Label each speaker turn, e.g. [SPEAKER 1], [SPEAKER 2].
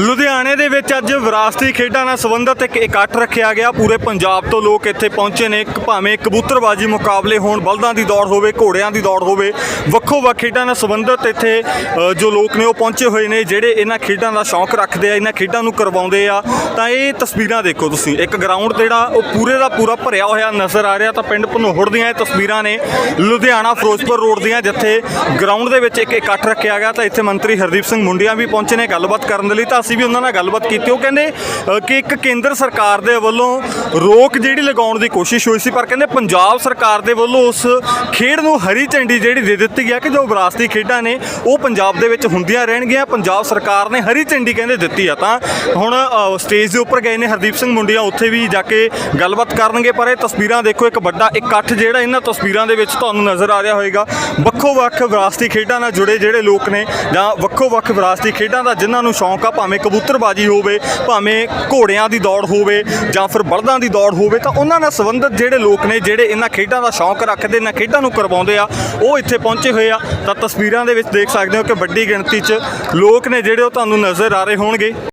[SPEAKER 1] ਲੁਧਿਆਣੇ ਦੇ ਵਿੱਚ ਅੱਜ ਵਿਰਾਸਤੀ ਖੇਡਾਂ ਨਾਲ ਸੰਬੰਧਿਤ ਇੱਕ ਇਕੱਠ ਰੱਖਿਆ ਗਿਆ। ਪੂਰੇ ਪੰਜਾਬ ਤੋਂ ਲੋਕ ਇੱਥੇ ਪਹੁੰਚੇ ਨੇ। ਭਾਵੇਂ ਕਬੂਤਰਬਾਜੀ ਮੁਕਾਬਲੇ ਹੋਣ, ਬਲਦਾਂ ਦੀ ਦੌੜ ਹੋਵੇ, ਘੋੜਿਆਂ ਦੀ ਦੌੜ ਹੋਵੇ ਵੱਖੋ ਵੱਖ ਖੇਡਾਂ ਨਾਲ ਸੰਬੰਧਿਤ ਇੱਥੇ ਜੋ ਲੋਕ ਨੇ ਉਹ ਪਹੁੰਚੇ ਹੋਏ ਨੇ, ਜਿਹੜੇ ਇਹਨਾਂ ਖੇਡਾਂ ਦਾ ਸ਼ੌਂਕ ਰੱਖਦੇ ਆ, ਇਹਨਾਂ ਖੇਡਾਂ ਨੂੰ ਕਰਵਾਉਂਦੇ ਆ। ਤਾਂ ਇਹ ਤਸਵੀਰਾਂ ਦੇਖੋ ਤੁਸੀਂ। ਇੱਕ ਗਰਾਊਂਡ ਜਿਹੜਾ ਉਹ ਪੂਰੇ ਦਾ ਪੂਰਾ ਭਰਿਆ ਹੋਇਆ ਨਜ਼ਰ ਆ ਰਿਹਾ ਤਾਂ ਪਿੰਡ ਭਨੋਹੜ ਦੀਆਂ ਇਹ ਤਸਵੀਰਾਂ ਨੇ। ਲੁਧਿਆਣਾ ਫਿਰੋਜ਼ਪੁਰ ਰੋਡ ਦੀਆਂ, ਜਿੱਥੇ ਗਰਾਊਂਡ ਦੇ ਵਿੱਚ ਇੱਕ ਇਕੱਠ ਰੱਖਿਆ ਗਿਆ। ਤਾਂ ਇੱਥੇ ਮੰਤਰੀ ਹਰਦੀਪ ਸਿੰਘ ਮੁੰਡੀਆਂ ਵੀ ਪਹੁੰਚੇ ਨੇ। ਗੱਲਬਾਤ ਕਰਨ ਦੇ ਲਈ ਤਾਂ ਅਸੀਂ ਵੀ ਉਹਨਾਂ ਨਾਲ ਗੱਲਬਾਤ ਕੀਤੀ। ਉਹ ਕਹਿੰਦੇ ਅ, ਕਿ ਇੱਕ ਕੇਂਦਰ ਸਰਕਾਰ ਦੇ ਵੱਲੋਂ ਰੋਕ ਜਿਹੜੀ ਲਗਾਉਣ ਦੀ ਕੋਸ਼ਿਸ਼ ਹੋਈ ਸੀ ਪਰ ਕਹਿੰਦੇ ਪੰਜਾਬ ਸਰਕਾਰ ਦੇ ਵੱਲੋਂ ਉਸ ਖੇਡ ਨੂੰ ਹਰੀ ਝੰਡੀ ਜਿਹੜੀ ਦੇ ਦਿੱਤੀ ਹੈ ਕਿ ਜੋ ਵਿਰਾਸਤੀ ਖੇਡਾਂ ਨੇ ਉਹ ਪੰਜਾਬ ਦੇ ਵਿੱਚ ਹੁੰਦੀਆਂ ਰਹਿਣਗੀਆਂ। ਪੰਜਾਬ ਸਰਕਾਰ ਨੇ ਹਰੀ ਝੰਡੀ ਕਹਿੰਦੇ ਦਿੱਤੀ ਆ ਤਾਂ। ਹੁਣ ਅ, ਸਟੇਜ ਦੇ ਉੱਪਰ ਗਏ ਨੇ ਹਰਦੀਪ ਸਿੰਘ ਮੁੰਡੀਆਂ ਉੱਥੇ ਵੀ ਜਾ ਕੇ ਗੱਲਬਾਤ ਕਰਨਗੇ ਪਰ ਇਹ ਤਸਵੀਰਾਂ ਦੇਖੋ ਇੱਕ ਵੱਡਾ ਇਕੱਠ ਜਿਹੜਾ ਇਹਨਾਂ ਤਸਵੀਰਾਂ ਦੇ ਵਿੱਚ ਤੁਹਾਨੂੰ ਨਜ਼ਰ ਆ ਰਿਹਾ ਹੋਵੇਗਾ ਵੱਖੋ ਵੱਖ ਵਿਰਾਸਤੀ ਖੇਡਾਂ ਨਾਲ ਜੁੜੇ ਜਿਹੜੇ ਲੋਕ ਨੇ ਜਾਂ ਵੱਖੋ ਵੱਖ ਵਿਰਾਸਤੀ ਖੇਡਾਂ ਦਾ ਜਿਨ੍ਹਾਂ ਨੂੰ ਸ਼ੌਂਕ ਆ ਭਾਵੇਂ ਭਾਵੇਂ ਕਬੂਤਰਬਾਜੀ ਹੋਵੇ, ਭਾਵੇਂ ਘੋੜਿਆਂ ਦੀ ਦੌੜ ਹੋਵੇ ਜਾਂ ਫਿਰ ਬਲਦਾਂ ਦੀ ਦੌੜ ਹੋਵੇ, ਤਾਂ ਉਹਨਾਂ ਨਾਲ ਸੰਬੰਧਿਤ ਜਿਹੜੇ ਲੋਕ ਨੇ, ਜਿਹੜੇ ਇਹਨਾਂ ਖੇਡਾਂ ਦਾ ਸ਼ੌਂਕ ਰੱਖਦੇ, ਇਹਨਾਂ ਖੇਡਾਂ ਨੂੰ ਕਰਵਾਉਂਦੇ ਆ, ਉਹ ਇੱਥੇ ਪਹੁੰਚੇ ਹੋਏ ਆ। ਤਾਂ ਤਸਵੀਰਾਂ ਦੇ ਵਿੱਚ ਦੇਖ ਸਕਦੇ ਹੋ ਕਿ ਵੱਡੀ ਗਿਣਤੀ 'ਚ ਲੋਕ ਨੇ ਜਿਹੜੇ ਉਹ ਤੁਹਾਨੂੰ ਨਜ਼ਰ ਆ ਰਹੇ ਹੋਣਗੇ।